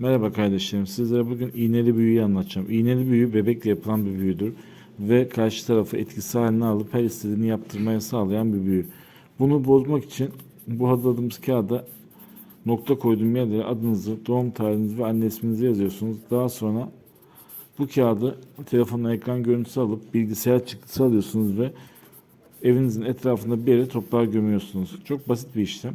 Merhaba kardeşlerim. Sizlere bugün iğneli büyüyü anlatacağım. İğneli büyü bebekle yapılan bir büyüdür ve karşı tarafı etkisi haline alıp her istediğini yaptırmaya sağlayan bir büyü. Bunu bozmak için bu hazırladığımız kağıda nokta koyduğum yerlere adınızı, doğum tarihinizi ve anne isminizi yazıyorsunuz. Daha sonra bu kağıdı telefonla ekran görüntüsü alıp bilgisayar çıktısı alıyorsunuz ve evinizin etrafında bir yere toprağa gömüyorsunuz. Çok basit bir işlem.